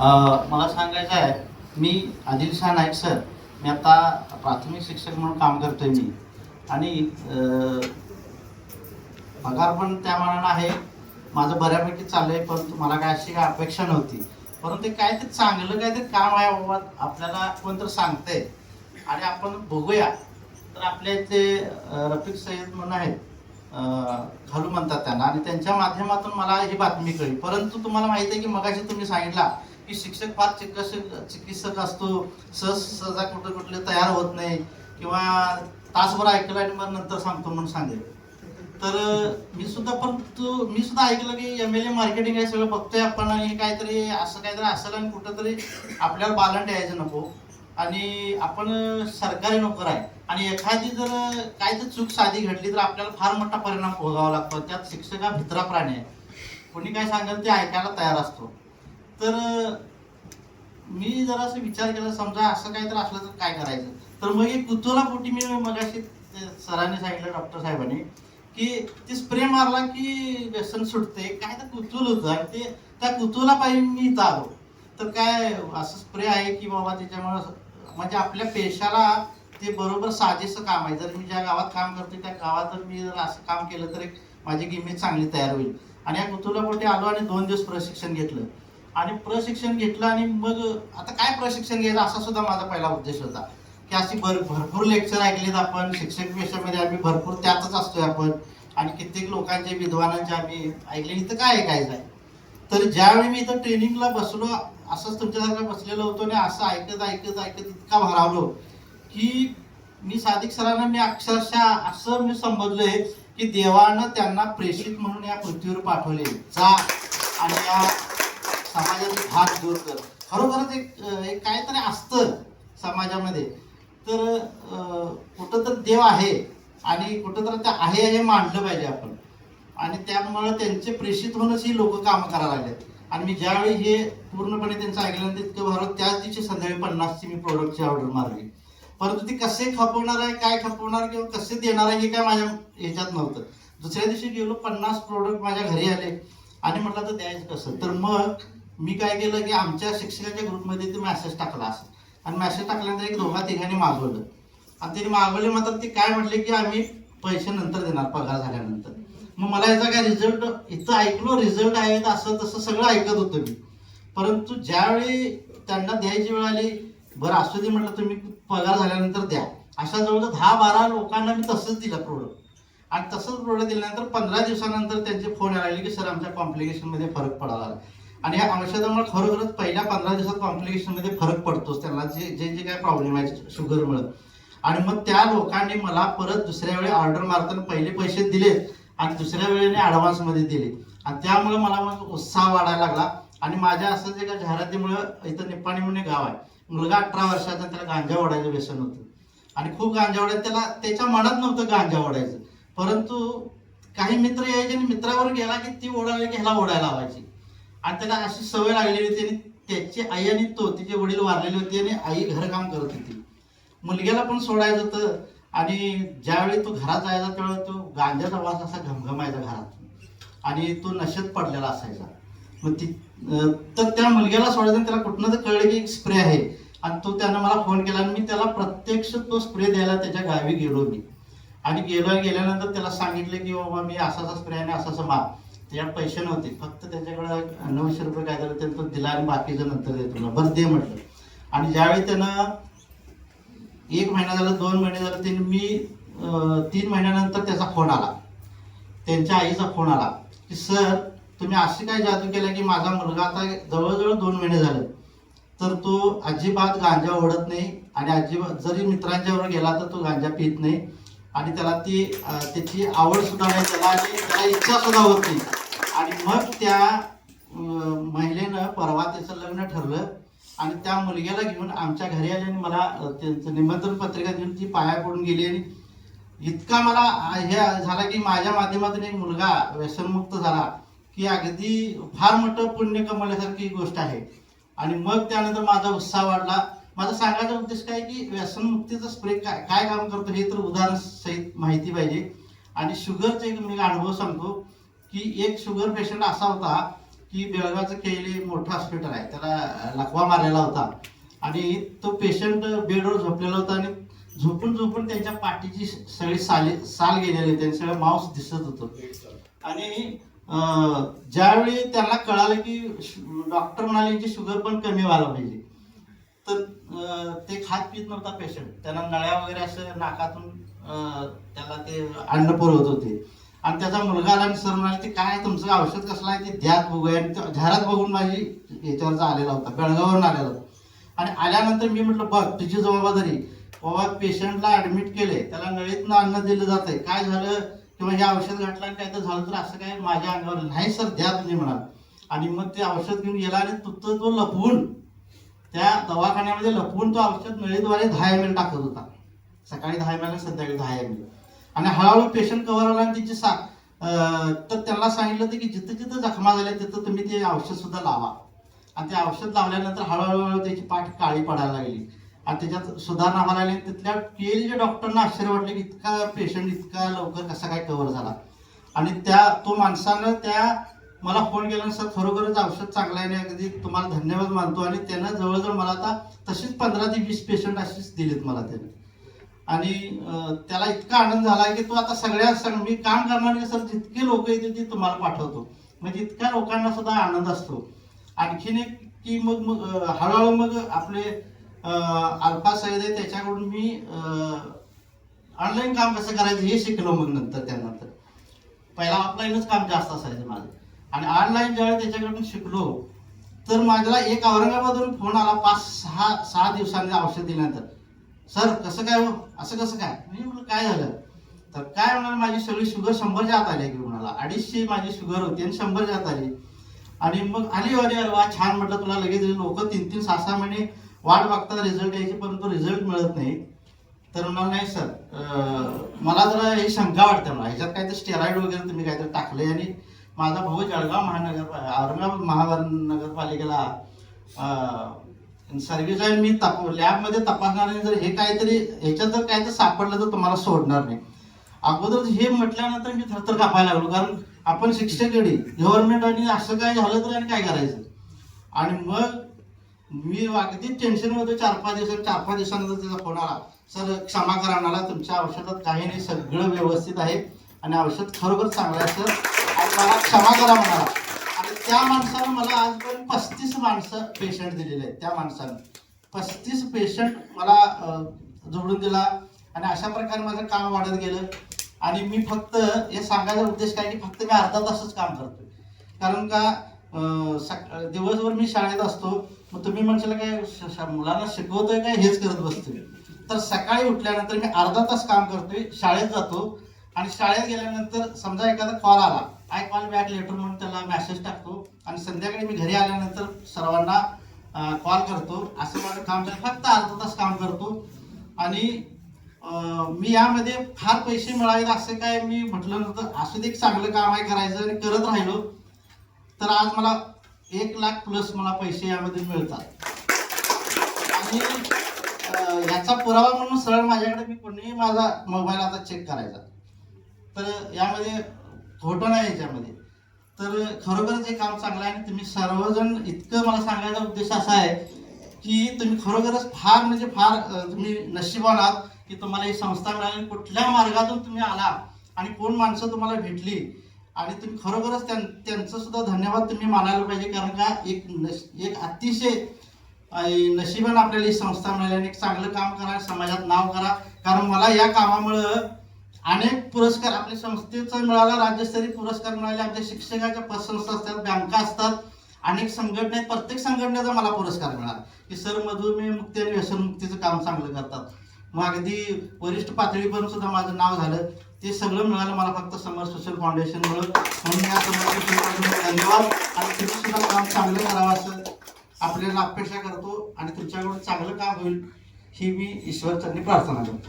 मला सांगायचं आहे मी आदिल शाह नाईक सर. मी आता प्राथमिक शिक्षक म्हणून काम करतो आहे मी. आणि पगार पण त्या मानानं आहे. माझं बऱ्यापैकी चाललंय परंतु मला काय अशी काय अपेक्षा नव्हती. परंतु काय ते चांगलं काय ते काम आहे बाबा आपल्याला कोणतरी सांगतंय. आणि आपण बघूया. तर आपल्या इथे रफिक सय्यद म्हणून आहेत. घालू म्हणतात त्यांना. आणि त्यांच्या माध्यमातून मला ही बातमी कळली. परंतु तुम्हाला माहिती आहे की मगाशी तुम्ही सांगितला की शिक्षक फार चिकित्सक चिकित्सक असतो. सहज सहजा कुठं कुठले तयार होत नाही. किंवा तासभर ऐकलं आणि मग नंतर सांगतो म्हणून सांगेल. तर मी सुद्धा पण तू मी सुद्धा ऐकलं की एम एल ए मार्केटिंग आहे सगळं बघतोय आपण आणि काहीतरी असं काहीतरी असेल आणि कुठंतरी आपल्याला बालंट यायचं नको. आणि आपण सरकारी नोकर आहे. आणि एखादी जर काय तर चूक साधी घडली तर आपल्याला फार मोठा परिणाम भोगावा लागतो. त्यात शिक्षक हा भित्रा प्राणी आहे. कोणी काय सांगेल ते ऐकायला तयार असतो. तर मी जरा असं विचार केला समजा असं काहीतरी असलं तर काय करायचं? तर मग एक कुतूहलापोटी मी मगाशी सरांनी सांगितलं डॉक्टर साहेबांनी की ते स्प्रे मारला की व्यसन सुटते काय तर कुतूल होतं आणि ते त्या कुतूला पाहिजे मी इथं आलो. तर काय असं स्प्रे आहे की बाबा त्याच्यामुळं म्हणजे आपल्या पेशाला ते बरोबर साजेसं काम आहे. जर मी ज्या गावात काम करते त्या गावात जर मी जर असं काम केलं तर एक माझी गिमेज चांगली तयार होईल. आणि या कुतूहलापोटी आलो आणि दोन दिवस प्रशिक्षण घेतलं. आणि प्रशिक्षण घेतलं आणि मग आता काय प्रशिक्षण घ्यायचं असा सुद्धा माझा पहिला उद्देश होता. की अशी भर भरपूर लेक्चर ऐकलेत आपण शिक्षक पेशामध्ये आम्ही भरपूर त्यातच असतोय आपण. आणि कित्येक लोकांचे विद्वानांचे आम्ही ऐकले इथं काय ऐकायचं आहे तर ज्यावेळी मी इथं ट्रेनिंगला बसलो असंच तुमच्यासारखं बसलेलो होतो आणि असं ऐकत ऐकत ऐकत इतका भारावलो की मी साधिक सरांना मी अक्षरशः असं मी समजलोय की देवानं त्यांना प्रेषित म्हणून या पृथ्वीवर पाठवले. जा आणि या हात दूर कर. खरोखरच एक एक काहीतरी असतं समाजामध्ये. तर कुठं तर देव आहे आणि कुठं तर ते आहे हे मांडलं पाहिजे आपण. आणि त्यामुळं त्यांचे प्रेषित होऊनच ही लोक कामं करायला लागलेत. आणि मी ज्यावेळी हे पूर्णपणे त्यांचं ऐकल्यानंतर इतकं भरलं त्याच दिवशी संध्याकाळी पन्नासची मी प्रोडक्टची ऑर्डर मारली. परंतु ती कसे खपवणार आहे काय खपवणार किंवा कसे देणार आहे हे काय माझ्या ह्याच्यात नव्हतं. दुसऱ्या दिवशी गेलो पन्नास प्रोडक्ट माझ्या घरी आले. आणि म्हटलं तर द्यायचं कसं? तर मग मी काय केलं की आमच्या शिक्षकाच्या ग्रुपमध्ये ते मॅसेज टाकला असं. आणि मॅसेज टाकल्यानंतर एक दोघा तिघांनी मागवलं. आणि त्यांनी मागवले मात्र ते काय म्हटले की आम्ही पैसे नंतर देणार पगार झाल्यानंतर. मग मला याचा काय रिझल्ट इथं ऐकलो रिझल्ट आहे असं तसं सगळं ऐकत होतं मी. परंतु ज्यावेळी त्यांना द्यायची वेळ आली बरं असू दे म्हटलं तुम्ही पगार झाल्यानंतर द्या. अशा जवळजवळ दहा बारा लोकांना मी तसंच दिलं प्रोडक्ट आणि तसंच प्रोडक्ट दिल्यानंतर पंधरा दिवसानंतर त्यांचे फोन यायला लागले की सर आमच्या कॉम्प्लिकेशनमध्ये फरक पडाला आणि या औषधामुळे खरोखरच पहिल्या पंधरा दिवसात कॉम्प्लिकेशनमध्ये फरक पडतोच. त्यांना जे जे जे काय प्रॉब्लेम आहे शुगरमुळं आणि मग त्या लोकांनी मला परत दुसऱ्या वेळी ऑर्डर मारताना पहिले पैसे दिलेत आणि दुसऱ्या वेळेने ॲडव्हान्समध्ये दिले. आणि त्यामुळे मला मग उत्साह वाढायला लागला. आणि माझ्या असं जे काही जाहिरातीमुळं इथं निपाणी म्हणून गाव आहे. मुलगा अठरा वर्षाचा त्याला गांजा ओढायचं व्यसन होतं. आणि खूप गांजा ओढायचं त्याला त्याच्या मनात नव्हतं गांजा ओढायचं परंतु काही मित्र यायचे आणि मित्रावर गेला की ती ओढायला की ह्याला ओढायला लावायची. आणि त्याला अशी सवय लागलेली होती आणि त्याची आई आणि तो तिचे वडील वारलेले होते आणि आई घरकाम करत होती. मुलग्याला पण सोडायचं होतं आणि ज्यावेळी तो घरात जायचा त्यावेळी तो गांजाचा वास असा घमघमायचा घरात. आणि तो नशेत पडलेला असायचा. मग ती तर त्या मुलग्याला सोडायचं त्याला कुठनं तर कळलं की एक स्प्रे आहे. आणि तो त्यानं मला फोन केला आणि मी त्याला प्रत्यक्ष तो स्प्रे द्यायला त्याच्या गावी गेलो मी. आणि गेलो गेल्यानंतर त्याला सांगितलं की बाबा मी असा असा स्प्रे आणि असा असं मार त्याच्यात पैसे नव्हते. फक्त त्याच्याकडे नऊशे रुपये काय झालं त्यानं तो दिला आणि बाकीचं नंतर देतो तुला बस दे म्हटलं. आणि ज्यावेळी त्यानं एक महिना झाला दोन महिने झाले त्यांनी मी तीन महिन्यानंतर त्याचा फोन आला. त्यांच्या आईचा फोन आला की सर तुम्ही अशी काय जादू केला की माझा मुलगा आता जवळजवळ दोन महिने झाले. तर तो अजिबात गांजा ओढत नाही आणि अजिबात जरी मित्रांच्या गेला तर तो गांजा पित नाही. आणि त्याला ती त्याची आवड सुद्धा नाही त्याला आणि त्याला इच्छा सुद्धा होती. आणि मग त्या महिलेनं परवा त्याचं लग्न ठरलं आणि त्या मुलग्याला घेऊन आमच्या घरी आली आणि मला त्यांचं निमंत्रण पत्रिका देऊन ती पाया पडून गेली आणि इतका मला हे झाला की माझ्या माध्यमातून एक मुलगा व्यसनमुक्त झाला की अगदी फार मोठं पुण्य कमवल्यासारखी गोष्ट आहे. आणि मग त्यानंतर माझा उत्साह वाढला. माझा सांगायचा उद्देश काय की व्यसनमुक्तीचं स्प्रे काय काय काम करतो हे तर उदाहरण सहित माहिती पाहिजे. आणि शुगरचा एक मी अनुभव सांगतो की एक शुगर पेशंट असा होता की बेळगावचं केले मोठं हॉस्पिटल आहे. त्याला लकवा मारलेला होता. आणि तो पेशंट बेडवर झोपलेला होता आणि झोपून झोपून त्यांच्या पाठीची सगळी साली साल गेलेली त्यांनी सगळं मांस दिसत होतं. आणि ज्यावेळी त्यांना कळालं की डॉक्टर म्हणाले की शुगर पण कमी व्हायला पाहिजे. तर ते खात पित नव्हता पेशंट त्यांना नळ्या वगैरे असं नाकातून त्याला ते अन्न पुरवत होते. आणि त्याचा मुलगा आला आणि सर म्हणाले ते काय तुमचं औषध कसलं आहे? ते ध्यात बघूया. आणि तो बघून माझी याच्यावरचा आलेला होता बेळगावरून आलेला होता. आणि आल्यानंतर मी म्हटलं बघ तुझी जबाबदारी. बाबा पेशंटला ऍडमिट केले. त्याला नळीतनं अन्न दिलं जातंय. काय झालं? किंवा हे औषध घातलं आणि काय तर झालं तर असं काय माझ्या अंगावर नाही सर द्या तुम्ही म्हणाल. आणि मग ते औषध घेऊन गेला आणि तो तो लपवून त्या दवाखान्यामध्ये लपवून तो औषध नळीद्वारे दहा एम एल टाकत होता. सकाळी दहा एम एल संध्याकाळी दहा एम एल आणि हळूहळू पेशंट कव्हर आला आणि तिची सा तर त्यांना सांगितलं होतं की जिथं जिथं जखमा झाल्या तिथं तुम्ही ते औषध सुद्धा लावा. आणि ते औषध लावल्यानंतर हळूहळू हळू त्याची पाठ काळी पडायला लागली. आणि त्याच्यात सुधारणा व्हायला लागली. तिथल्या केलेल्या डॉक्टरना आश्चर्य वाटलं की इतका पेशंट इतका लवकर कसा काय कव्हर झाला. आणि त्या तो माणसानं त्या मला फोन केला सर खरोखरच औषध चांगलं आहे आणि अगदी तुम्हाला धन्यवाद मानतो आणि त्यानं जवळजवळ मला आता तशीच पंधरा ते वीस पेशंट अशीच दिलेत मला त्याने. आणि त्याला इतका आनंद झाला की तो आता सगळ्या सग- मी काम करणारे सर जितके लोक येतील ते तुम्हाला पाठवतो. म्हणजे इतक्या लोकांना सुद्धा आनंद असतो. आणखीन एक की मग मग हळूहळू मग आपले अल्फा सैद आहे त्याच्याकडून मी ऑनलाईन काम कसं करायचं हे शिकलो मग नंतर त्यानंतर. पहिला ऑफलाईनच काम जास्त असायचं माझं. आणि ऑनलाईन ज्यावेळी त्याच्याकडून शिकलो तर माझ्याला एक औरंगाबादवरून फोन आला पाच सहा सहा दिवसांनी औषध दिल्यानंतर. सर कसं काय हो? असं कसं काय? मी म्हटलं काय झालं? तर काय म्हणाल माझी सगळी शुगर शंभर जात आली की म्हणाला अडीचशे माझी शुगर होती आणि शंभर जात आली. आणि मग आली अरे अरे वा छान म्हटलं तुला लगेच लोक तीन तीन सहा सहा महिने वाट बघतात रिझल्ट यायची परंतु रिझल्ट मिळत नाही. तर म्हणाल नाही सर मला जरा ही शंका वाटते मला ह्याच्यात काहीतरी तर स्टेरॉइड वगैरे तुम्ही काहीतरी टाकले आणि माझा भाऊ जळगाव महानगर औरंगाबाद महानगरपालिकेला सर्व्हिस आहे मी तप लॅबमध्ये तपासणार नाही जर हे काहीतरी ह्याच्यात जर काय तर सापडलं तर तुम्हाला सोडणार नाही. अगोदर हे म्हटल्यानंतर मी थरथर कापायला लागलो कारण आपण शिक्षकडे गव्हर्नमेंट आणि असं काय झालं तर आणि काय करायचं? आणि मग मी अगदी टेन्शन होतो चार पाच दिवसात चार पाच दिवसानंतर त्याचा फोन आला. सर क्षमा करा मला तुमच्या औषधात काही नाही सगळं व्यवस्थित आहे आणि औषध खरोखर चांगलं आहे सर. मला क्षमा करा म्हणाला आणि त्या माणसानं मला आजपर्यंत पस्तीस माणसं पेशंट दिलेले आहेत त्या माणसानं. पस्तीस पेशंट मला जोडून दिला आणि अशा प्रकारे माझं काम वाढत गेलं. आणि मी फक्त हे सांगायचा उद्देश काय की फक्त मी अर्धा तासच काम करतोय. कारण का सक- दिवसभर मी शाळेत असतो मग तुम्ही म्हणशाल काय मुलांना शिकवतोय काय हेच करत बसतोय. तर सकाळी उठल्यानंतर मी अर्धा तास काम करतोय शाळेत जातो. आणि शाळेत गेल्यानंतर समजा एखादा कॉल आला आय कॉल बॅक लेटर म्हणून त्याला मेसेज टाकतो. आणि संध्याकाळी मी घरी आल्यानंतर सर्वांना कॉल करतो. असं माझं काम चालू फक्त अर्धा तास काम करतो. आणि मी यामध्ये फार पैसे मिळावेत असं काय मी म्हटलं नव्हतं. असं एक चांगलं काम आहे करायचं आणि करत राहिलो तर आज मला एक लाख प्लस मला पैसे यामध्ये मिळतात. आणि याचा पुरावा म्हणून सरळ माझ्याकडे मी कोणीही माझा मोबाईल आता चेक करायचा. तर यामध्ये खोटं नाही याच्यामध्ये. तर खरोखरच हे काम चांगलं आहे आणि तुम्ही सर्वजण इतकं मला सांगायचा उद्देश असा आहे की तुम्ही खरोखरच फार म्हणजे फार तुम्ही नशिबान आहात की तुम्हाला ही संस्था मिळाली कुठल्या मार्गातून तुम्ही आला आणि कोण माणसं तुम्हाला भेटली. आणि तुम्ही खरोखरच त्यां त्यांचं सुद्धा धन्यवाद तुम्ही मानायला पाहिजे कारण का एक नश एक अतिशय नशिबान आपल्याला ही संस्था मिळाली आणि एक चांगलं काम करा समाजात नाव करा. कारण मला या कामामुळं अनेक पुरस्कार आपल्या संस्थेचा मिळाला राज्यस्तरीय पुरस्कार मिळाले आमच्या शिक्षकाच्या पतसंस्था असतात बँका असतात अनेक संघटना प्रत्येक संघटनेचा मला पुरस्कार मिळाला. की सर मधुमेह मुक्ती आणि व्यसनमुक्तीचं काम चांगलं करतात. मग अगदी वरिष्ठ पातळीपर्यंत सुद्धा माझं नाव झालं. ते सगळं मिळालं मला फक्त समर सोशल फाउंडेशन म्हणून या समर सोशल फाउंडेशन धन्यवाद. आणि तुम्ही सुद्धा काम चांगलं करावं असं आपल्याला अपेक्षा करतो. आणि तुमच्याकडून चांगलं काम होईल ही मी ईश्वरचरणी प्रार्थना करतो.